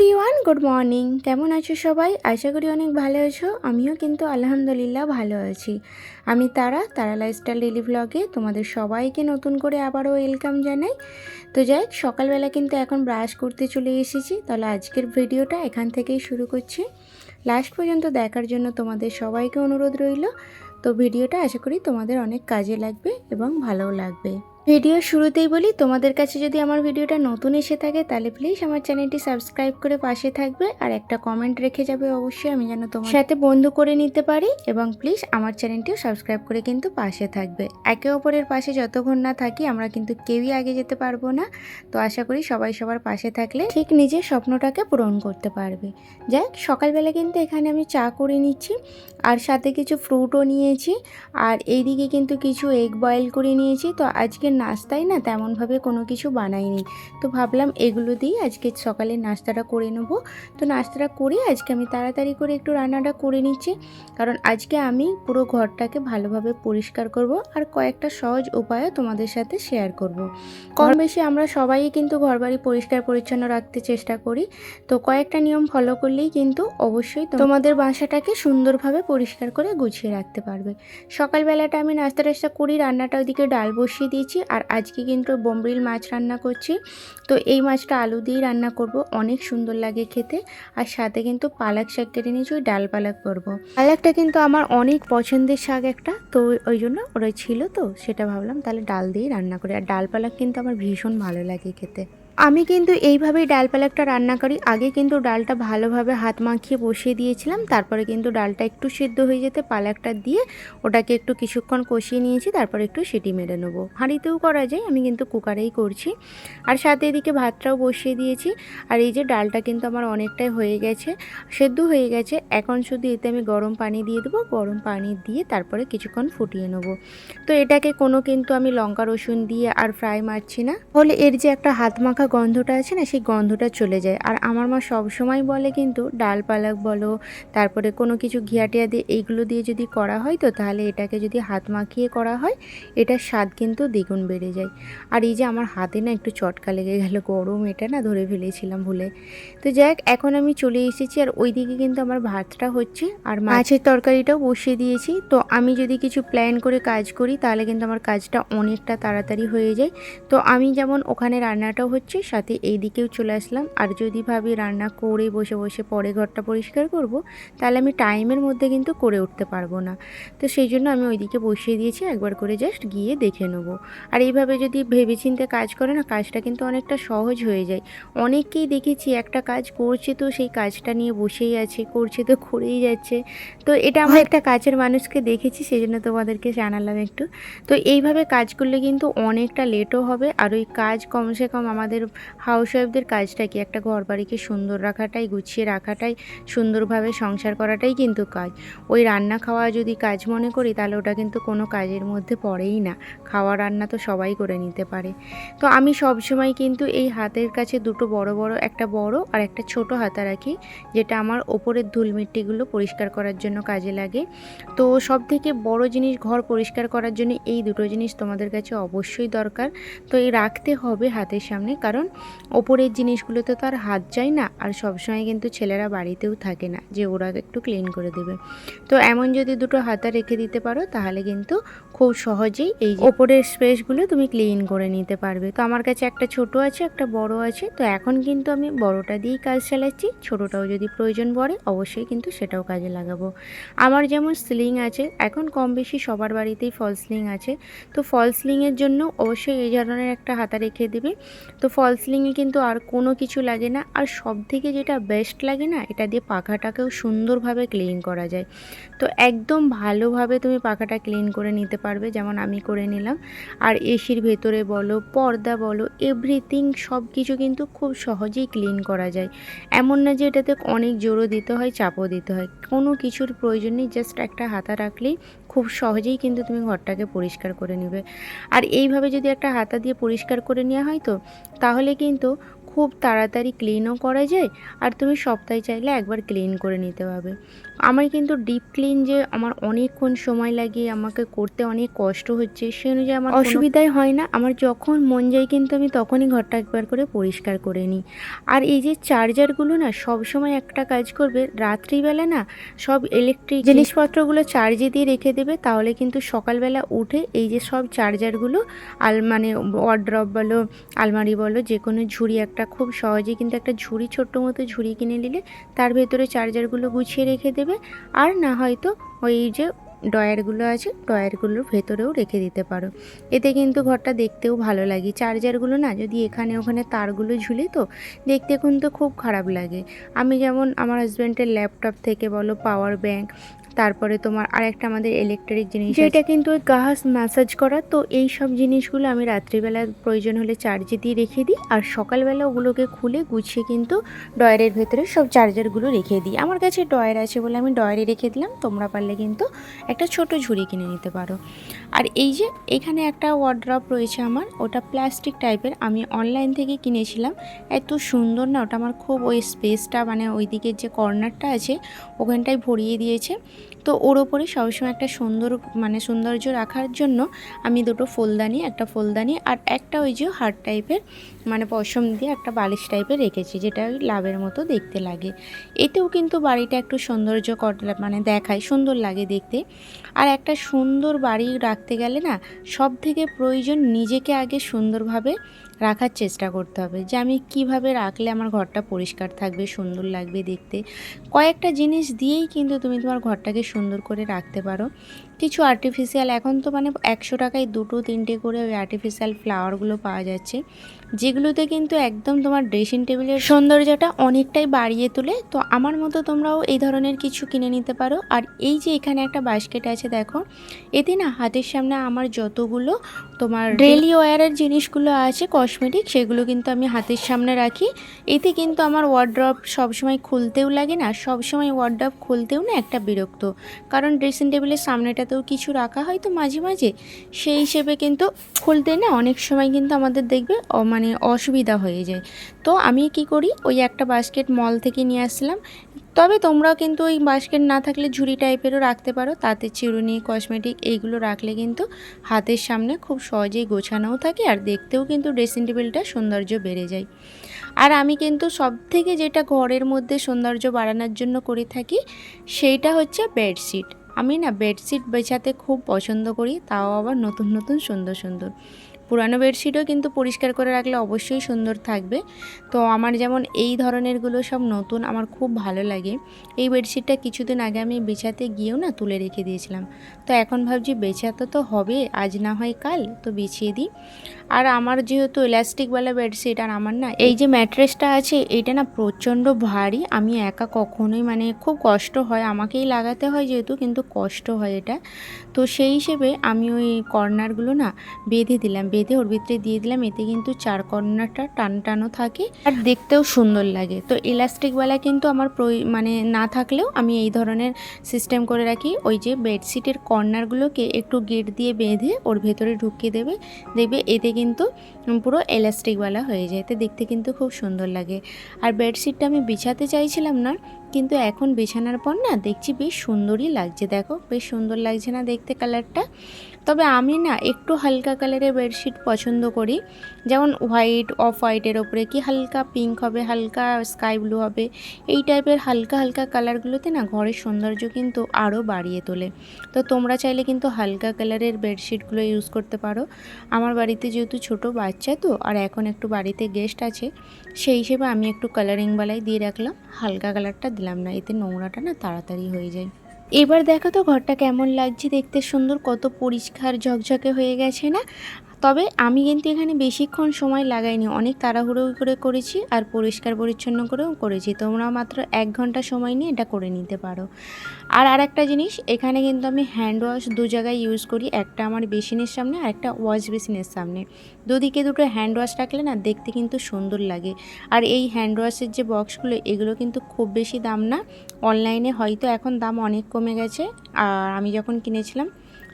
Everyone good morning কেমন আছো সবাই? আশা করি অনেক ভালো আছো। আমিও কিন্তু আলহামদুলিল্লাহ ভালো আছি। আমি তারা তারা লাইফস্টাইল ডেলি ব্লগে তোমাদের সবাইকে নতুন করে আবারও ওয়েলকাম জানাই। তো যাই সকালবেলা কিন্তু এখন ব্রাশ করতে চলে এসেছি। তাহলে আজকের ভিডিওটা এখান থেকেই শুরু করছি। লাস্ট পর্যন্ত দেখার জন্য তোমাদের সবাইকে অনুরোধ রইল। তো ভিডিওটা আশা করি তোমাদের অনেক কাজে লাগবে এবং ভালোও লাগবে। ভিডিও শুরুতেই বলি, তোমাদের কাছে যদি আমার ভিডিওটা নতুন এসে থাকে, তাহলে প্লিজ আমার চ্যানেলটি সাবস্ক্রাইব করে পাশে থাকবে। আর একটা কমেন্ট রেখে যাবে অবশ্যই, আমি যেন তোমার সাথে বন্ধু করে নিতে পারি এবং প্লিজ আমার চ্যানেলটিও সাবস্ক্রাইব করে কিন্তু পাশে থাকবে। একে অপরের পাশে যতক্ষণ না থাকি, আমরা কিন্তু কেউই আগে যেতে পারব না। তো আশা করি সবাই সবার পাশে থাকলে ঠিক নিজের স্বপ্নটাকে পূরণ করতে পারবে। যাই সকালবেলা কিন্তু এখানে আমি চা করে নিচ্ছি। আর সাথে কিছু ফ্রুটও নিয়েছি। আর এইদিকে কিন্তু কিছু এগ বয়েল করে নিয়েছি। তো আজকে নাস্তায় না তেমনভাবে কোনো কিছু বানাইনি। তো ভাবলাম এগুলো দিয়ে আজকে সকালে নাস্তাটা করে নেব। তো নাস্তাটা করে আজকে আমি তাড়াতাড়ি করে একটু রান্নাটা করে নিচ্ছি। কারণ আজকে আমি পুরো ঘরটাকে ভালোভাবে পরিষ্কার করব আর কয়েকটা সহজ উপায়ও তোমাদের সাথে শেয়ার করব। কম বেশি আমরা সবাই কিন্তু ঘরবাড়ি পরিষ্কার পরিচ্ছন্ন রাখতে চেষ্টা করি। তো কয়েকটা নিয়ম ফলো করলেই কিন্তু অবশ্যই তোমাদের বাসাটাকে সুন্দরভাবে পরিষ্কার করে গুছিয়ে রাখতে পারবে। সকালবেলাটা আমি নাস্তা টাস্তা করি, রান্নাটা ওইদিকে ডাল বসিয়ে দিয়েছি আর আজকে কিন্তু বোম্বিল মাছ রান্না করছি। তো এই মাছটা আলু দিয়েই রান্না করব, অনেক সুন্দর লাগে খেতে। আর সাথে কিন্তু পালাক শাক কেটে নিয়েছি, ওই ডাল পালাক করব। পালাকটা কিন্তু আমার অনেক পছন্দের শাক একটা, তো ওই জন্য ওরা ছিল তো, সেটা ভাবলাম তাহলে ডাল দিয়েই রান্না করি। আর ডাল পালাক কিন্তু আমার ভীষণ ভালো লাগে খেতে। আমি কিন্তু এইভাবেই ডাল পালাকটা রান্না করি। আগে কিন্তু ডালটা ভালোভাবে হাত মাখিয়ে বসিয়ে দিয়েছিলাম। তারপরে কিন্তু ডালটা একটু সিদ্ধ হয়ে যেতে পালাকটা দিয়ে ওটাকে একটু কিছুক্ষণ কষিয়ে নিয়েছি, তারপরে একটু সিটি মেরে নেব। হাঁড়িতেও করা যায়, আমি কিন্তু কুকারেই করছি। আর সাথে এদিকে ভাতটাও বসিয়ে দিয়েছি। আর এই যে ডালটা কিন্তু আমার অনেকটাই হয়ে গেছে, সেদ্ধ হয়ে গেছে। এখন শুধু এতে আমি গরম পানি দিয়ে দেবো। গরম পানি দিয়ে তারপরে কিছুক্ষণ ফুটিয়ে নেব। তো এটাকে কোনো কিন্তু আমি লঙ্কা রসুন দিয়ে আর ফ্রাই মারছি না। ফলে এর যে একটা হাত মাখা গন্ধটা আছে না সেই গন্ধটা চলে যায়। আর আমার মা সব সময় বলে কিন্তু ডাল পালাক বলো তারপরে কোনো কিছু ঘিয়াটিয়া দিয়ে এইগুলো দিয়ে যদি করা হয় তো তাহলে এটাকে যদি হাত মাখিয়ে করা হয় এটার স্বাদ কিন্তু দ্বিগুণ বেড়ে যায়। আর এই যে আমার হাতে না একটু চটকা লেগে গেল গরম এটা না ধরে ফেলেছিলাম ভুলে। তো যাক এখন আমি চলে এসেছি আর ওইদিকে কিন্তু আমার ভাতটা হচ্ছে আর মাছের তরকারিটাও বসিয়ে দিয়েছি। তো আমি যদি কিছু প্ল্যান করে কাজ করি তাহলে কিন্তু আমার কাজটা অনেকটা তাড়াতাড়ি হয়ে যায়। তো আমি যেমন ওখানে রান্নাটাও হচ্ছে সাথে এই দিকেও চলে আসলাম। আর যদি ভাবি রান্না করে বসে বসে পরে ঘরটা পরিষ্কার করব তাহলে আমি টাইমের মধ্যে কিন্তু করে উঠতে পারব না। তো সেই জন্য আমি ওইদিকে বসিয়ে দিয়েছি একবার করে জাস্ট গিয়ে দেখে নেব। আর এইভাবে যদি ভেবেচিন্তে কাজ করে না কাজটা কিন্তু অনেকটা সহজ হয়ে যায়। অনেককেই দেখেছি একটা কাজ করছে তো সেই কাজটা নিয়ে বসেই আছে করছে তো করেই যাচ্ছে। তো এটা আমার একটা কাজের মানুষকে দেখেছি সেই জন্য তোমাদেরকে জানালাম একটু। তো এইভাবে কাজ করলে কিন্তু অনেকটা লেটও হবে আর ওই কাজ কমসে কম আমাদের হাউস ওয়াইফদের কাজটা কি? একটা ঘর বাড়িকে সুন্দর রাখাটাই, গুছিয়ে রাখাটাই, সুন্দরভাবে সংসার করাটাই কিন্তু কাজ। ওই রান্না খাওয়া যদি কাজ মনে করি, তাহলে ওটা কিন্তু কোনো কাজের মধ্যে পড়েই না। খাওয়া রান্না তো সবাই করে নিতে পারে। তো আমি সব সময় কিন্তু এই হাতের কাছে দুটো বড় বড়, একটা বড় আর একটা ছোট হাতা রাখি, যেটা আমার ওপরের ধুলমিট্টিগুলো পরিষ্কার করার জন্য কাজে লাগে। তো সব থেকে বড় জিনিস ঘর পরিষ্কার করার জন্য এই দুটো জিনিস তোমাদের কাছে অবশ্যই দরকার। তো এই রাখতে হবে হাতের সামনে কারণ ওপরের জিনিসগুলোতে তো আর হাত যায় না, আর সবসময় কিন্তু ছেলেরা বাড়িতেও থাকে না যে ওরা একটু ক্লিন করে দেবে। তো এমন যদি দুটো হাতা রেখে দিতে পারো, তাহলে কিন্তু খুব সহজেই এই ওপরের স্পেসগুলো তুমি ক্লিন করে নিতে পারবে। তো আমার কাছে একটা ছোট আছে, একটা বড় আছে, তো এখন কিন্তু আমি বড়টা দিয়েই কাজ চালাচ্ছি, ছোটোটাও যদি প্রয়োজন পড়ে, অবশ্যই কিন্তু সেটাও কাজে লাগাবো। আমার যেমন স্লিং আছে, এখন কম বেশি সবার বাড়িতেই ফল স্লিং আছে, তো ফল স্লিংয়ের জন্য অবশ্যই এই ধরনের একটা হাতা রেখে দেবে। তো ফল স্লিংয়ে কিন্তু আর কোনো কিছু লাগে না। আর সব থেকে যেটা বেস্ট লাগে না, এটা দিয়ে পাখাটাকেও সুন্দরভাবে ক্লিন করা যায়। তো একদম ভালোভাবে তুমি পাখাটা ক্লিন করে নিতে পারবে, যেমন আমি করে নিলাম। আর এসির ভেতরে বলো, পর্দা বলো এভরিথিং সব কিছু কিন্তু খুব সহজেই ক্লিন করা যায়। এমন না যে এটাতে অনেক জোরও দিতে হয়, চাপও দিতে হয়। কোনো কিছুর প্রয়োজন নেই জাস্ট একটা হাতা রাখলেই খুব সহজেই কিন্তু তুমি ঘরটাকে পরিষ্কার করে নেবে। আর এইভাবে যদি একটা হাতা দিয়ে পরিষ্কার করে নেওয়া হয় তো, তাহলে কিন্তু খুব তাড়াতাড়ি ক্লিনও করা যায় আর তুমি সপ্তাহে চাইলে একবার ক্লিন করে নিতে পারবে। আমার কিন্তু ডিপ ক্লিন যে আমার অনেকক্ষণ সময় লাগে, আমাকে করতে অনেক কষ্ট হচ্ছে, সে অনুযায়ী আমার অসুবিধাই হয় না। আমার যখন মন যায় কিন্তু আমি তখনই ঘরটা একবার করে পরিষ্কার করে নিই। আর এই যে চার্জারগুলো না সব সময় একটা কাজ করবে, রাত্রিবেলা না সব ইলেকট্রিক জিনিসপত্রগুলো চার্জে দিয়ে রেখে দেবে, তাহলে কিন্তু সকালবেলা উঠে এই যে সব চার্জারগুলো আল মানে ওয়ার্ড্রপ বলো, আলমারি বলো যে কোনো ঝুড়ি একটা খুব সহজে কিন্তু একটা ঝুড়ি ছোট্ট মতো ঝুড়ি কিনে নিলে তার ভেতরে চার্জারগুলো গুছিয়ে রেখে দেবে। আর না হয়তো ওই যে ডয়ারগুলো আছে ডয়ারগুলোর ভেতরেও রেখে দিতে পারো। এতে কিন্তু ঘরটা দেখতেও ভালো লাগে। চার্জারগুলো না যদি এখানে ওখানে তারগুলো ঝুলে তো দেখতে কিন্তু খুব খারাপ লাগে। আমি যেমন আমার হাজব্যান্ডের ল্যাপটপ থেকে বলো পাওয়ার ব্যাংক তারপরে তোমার আরেকটা আমাদের ইলেকট্রিক জিনিস যেটা কিন্তু গাছ ম্যাসাজ করা, তো এই সব জিনিসগুলো আমি রাত্রিবেলা প্রয়োজন হলে চার্জে দিয়ে রেখে দিই, আর সকালবেলা ওগুলোকে খুলে গুছিয়ে কিন্তু ডয়ারের ভেতরে সব চার্জারগুলো রেখে দিই। আমার কাছে ডয়ার আছে বলে আমি ডয়ারে রেখে দিলাম, তোমরা পারলে কিন্তু একটা ছোট ঝুড়ি কিনে নিতে পারো। আর এই যে এখানে একটা ওয়ার্ড্রপ রয়েছে আমার, ওটা প্লাস্টিক টাইপের আমি অনলাইন থেকে কিনেছিলাম। এত সুন্দর না, ওটা আমার খুব ওই স্পেসটা মানে ওই দিকের যে কর্নারটা আছে, ওখানটায় ভরিয়ে দিয়েছে। তো ওর ওপরে সবসময় একটা সুন্দর মানে সৌন্দর্য রাখার জন্য আমি দুটো ফুলদানি, একটা ফুলদানি আর একটা ওই যে হার্ট টাইপের মানে পশম দিয়ে একটা বালিশ টাইপের রেখেছি, যেটা ওই লাভের মতো দেখতে লাগে। এতেও কিন্তু বাড়িটা একটু সৌন্দর্য মানে দেখায়, সুন্দর লাগে দেখতে। আর একটা সুন্দর বাড়ি রাখতে গেলে না সব থেকে প্রয়োজন নিজেকে আগে সুন্দরভাবে রাখার চেষ্টা করতে হবে যে আমি কীভাবে রাখলে আমার ঘরটা পরিষ্কার থাকবে, সুন্দর লাগবে দেখতে। কয়েকটা জিনিস দিয়েই কিন্তু তুমি তোমার ঘরটাকে সুন্দর করে রাখতে পারো। কিছু আর্টিফিশিয়াল এখন তো মানে একশো টাকায় দুটো তিনটে করে ওই আর্টিফিশিয়াল ফ্লাওয়ারগুলো পাওয়া যাচ্ছে যেগুলোতে কিন্তু একদম তোমার ড্রেসিং টেবিলের সৌন্দর্যটা অনেকটাই বাড়িয়ে তোলে। তো আমার মতো তোমরাও এই ধরনের কিছু কিনে নিতে পারো। আর এই যে এখানে একটা বাস্কেট আছে দেখো এতে না হাতের সামনে আমার যতগুলো তোমার ডেলি ওয়ারের জিনিসগুলো আছে কসমেটিক সেগুলো কিন্তু আমি হাতের সামনে রাখি। এতে কিন্তু আমার ওয়ার্ড্রপ সবসময় খুলতেও লাগে না সবসময় ওয়ার্ড্রপ খুলতেও না একটা বিরক্ত। কারণ ড্রেসিং টেবিলের সামনেটাতেও কিছু রাখা হয় তো মাঝে মাঝে? সেই হিসেবে কিন্তু খুলতে না অনেক সময় কিন্তু আমাদের দেখবে মানে অসুবিধা হয়ে যায়। তো আমি কি করি? ওই একটা বাস্কেট মল থেকে নিয়ে আসলাম তবে তোমরাও কিন্তু ওই বাস্কেট না থাকলে ঝুড়ি টাইপেরও রাখতে পারো। তাতে চিরুনি কসমেটিক এইগুলো রাখলে কিন্তু হাতের সামনে খুব সহজেই গোছানোও থাকে আর দেখতেও কিন্তু ড্রেসিং টেবিলটা সৌন্দর্য বেড়ে যায়। আর আমি কিন্তু সব থেকে যেটা ঘরের মধ্যে সৌন্দর্য বাড়ানোর জন্য করে থাকি, সেইটা হচ্ছে বেডশিট আমি না বেডশিট বেছাতে খুব পছন্দ করি, তাও আবার নতুন নতুন, সুন্দর সুন্দর। পুরানো বেডশিটও কিন্তু পরিষ্কার করে রাখলে অবশ্যই সুন্দর থাকবে। তো আমার যেমন এই ধরনেরগুলো সব নতুন, আমার খুব ভালো লাগে। এই বেডশিটটা কিছুদিন আগে আমি বেছাতে গিয়েও না তুলে রেখে দিয়েছিলাম। তো এখন ভাবছি বেছাতে তো হবে, আজ না হয় কাল, তো বিছিয়ে দিই। আর আমার যেহেতু ইলাস্টিকওয়ালা বেডশিট আর আমার না, এই যে ম্যাট্রেসটা আছে এইটা না প্রচণ্ড ভারী। আমি একা কখনোই মানে খুব কষ্ট হয়, আমাকেই লাগাতে হয় যেহেতু, কিন্তু কষ্ট হয় এটা। তো সেই হিসেবে আমি ওই কর্নারগুলো না বেঁধে দিলাম, বেঁধে ওর ভিতরে দিয়ে দিলাম, এতে কিন্তু চার কর্নারটা টান টানো থাকে আর দেখতেও সুন্দর লাগে। তো ইলাস্টিকওয়ালা কিন্তু আমার মানে না থাকলেও আমি এই ধরনের সিস্টেম করে রাখি। ওই যে বেডশিটের কর্নারগুলোকে একটু গেট দিয়ে বেঁধে ওর ভেতরে ঢুকিয়ে দেবে দেখবে এতে কিন্তু পুরো এলাস্টিকওয়ালা হয়ে যায়। এতে দেখতে কিন্তু খুব সুন্দর লাগে। আর বেডশিটটা আমি বিছাতে চাইছিলাম না, কিন্তু এখন বিছানার পর না দেখছি বেশ সুন্দরই লাগছে। দেখো, বেশ সুন্দর লাগছে না দেখতে কালারটা তবে আমি না একটু হালকা কালারের বেডশিট পছন্দ করি। যেমন হোয়াইট অফ হোয়াইটের ওপরে কি হালকা পিঙ্ক হবে, হালকা স্কাই ব্লু হবে, এই টাইপের হালকা হালকা কালারগুলোতে না ঘরের সৌন্দর্য কিন্তু আরও বাড়িয়ে তোলে। তো তোমরা চাইলে কিন্তু হালকা কালারের বেডশিটগুলো ইউজ করতে পারো। আমার বাড়িতে যেহেতু ছোট বাচ্চা তো, আর এখন একটু বাড়িতে গেস্ট আছে, সেই হিসেবে আমি একটু কালারিংওয়ালাই দিয়ে রাখলাম। হালকা কালারটা দিলাম না, এতে নোংরাটা না তাড়াতাড়ি হয়ে যায়। এবার দেখো তো ঘরটা কেমন লাগছে দেখতে সুন্দর কত পরিষ্কার ঝকঝকে হয়ে গেছে না? তবে আমি কিন্তু এখানে বেশিক্ষণ সময় লাগাইনি। অনেক তাড়াহুড়ো করে করেছি আর পরিষ্কার পরিচ্ছন্ন করেও করেছি। তোমরা মাত্র এক ঘণ্টা সময় নিয়ে এটা করে নিতে পারো। আর আরেকটা জিনিস, এখানে কিন্তু আমি হ্যান্ড ওয়াশ দু জায়গায় ইউজ করি। একটা আমার বেসিনের সামনে আর একটা ওয়াশ বেসিনের সামনে। দুদিকে দুটো হ্যান্ড ওয়াশ রাখলে না দেখতে কিন্তু সুন্দর লাগে। আর এই হ্যান্ড ওয়াশের যে বক্সগুলো এগুলো কিন্তু খুব বেশি দাম না। অনলাইনে হয়তো এখন দাম অনেক কমে গেছে। আর আমি যখন কিনেছিলাম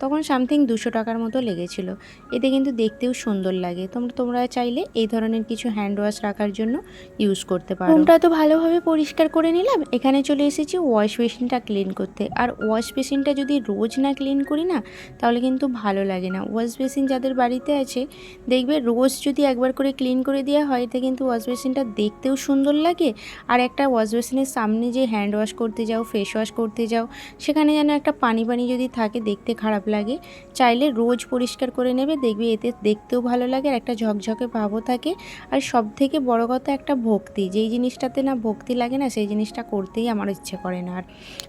তখন সামথিং দুশো টাকার মতো লেগেছিল। এতে কিন্তু দেখতেও সুন্দর লাগে। তোমরা তোমরা চাইলে এই ধরনের কিছু হ্যান্ড ওয়াশ রাখার জন্য ইউজ করতে পারো। রুমটা তো ভালোভাবে পরিষ্কার করে নিলাম। এখানে চলে এসেছি ওয়াশ বেসিনটা ক্লিন করতে। আর ওয়াশ বেসিনটা যদি রোজ না ক্লিন করি না, তাহলে কিন্তু ভালো লাগে না। ওয়াশ বেসিন যাদের বাড়িতে আছে, দেখবে রোজ যদি একবার করে ক্লিন করে দেওয়া হয়, এতে কিন্তু ওয়াশ বেসিনটা দেখতেও সুন্দর লাগে। আর একটা ওয়াশ বেসিনের সামনে যে হ্যান্ড ওয়াশ করতে যাও ফেস ওয়াশ করতে যাও, সেখানে যেন একটা পানি পানি যদি থাকে, দেখতে খারাপ লাগে। চাইলে রোজ পরিষ্কার করে নেবে, দেখবে এতে দেখতেও ভালো লাগে আর একটা ঝকঝকে ভাবও থাকে। আর সব থেকে বড় কথা একটা ভক্তি, যেই জিনিসটাতে না ভক্তি লাগে না, সেই জিনিসটা করতেই আমার ইচ্ছে করে না। আর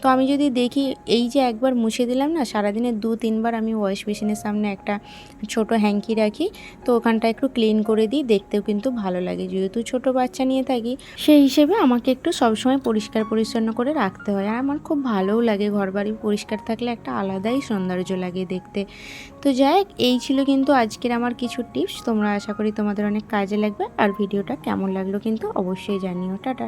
তো আমি যদি দেখি, এই যে একবার মুছে দিলাম না, সারাদিনে দু তিনবার আমি ওয়াশ মেশিনের সামনে একটা ছোট হ্যাঙ্কি রাখি, তো ওখানটা একটু ক্লিন করে দিই, দেখতেও কিন্তু ভালো লাগে। যেহেতু ছোট বাচ্চা নিয়ে থাকি, সেই হিসেবে আমাকে একটু সবসময় পরিষ্কার পরিচ্ছন্ন করে রাখতে হয়। আর আমার খুব ভালোও লাগে ঘর বাড়ি পরিষ্কার থাকলে একটা আলাদাই সৌন্দর্য লাগে। দেখতে। তো যাই এই ছিল কিন্তু আজকের আমার কিছু টিপস। তোমরা আশা করি তোমাদের অনেক কাজে লাগবে। আর ভিডিওটা কেমন লাগল কিন্তু অবশ্যই জানিও। টাটা।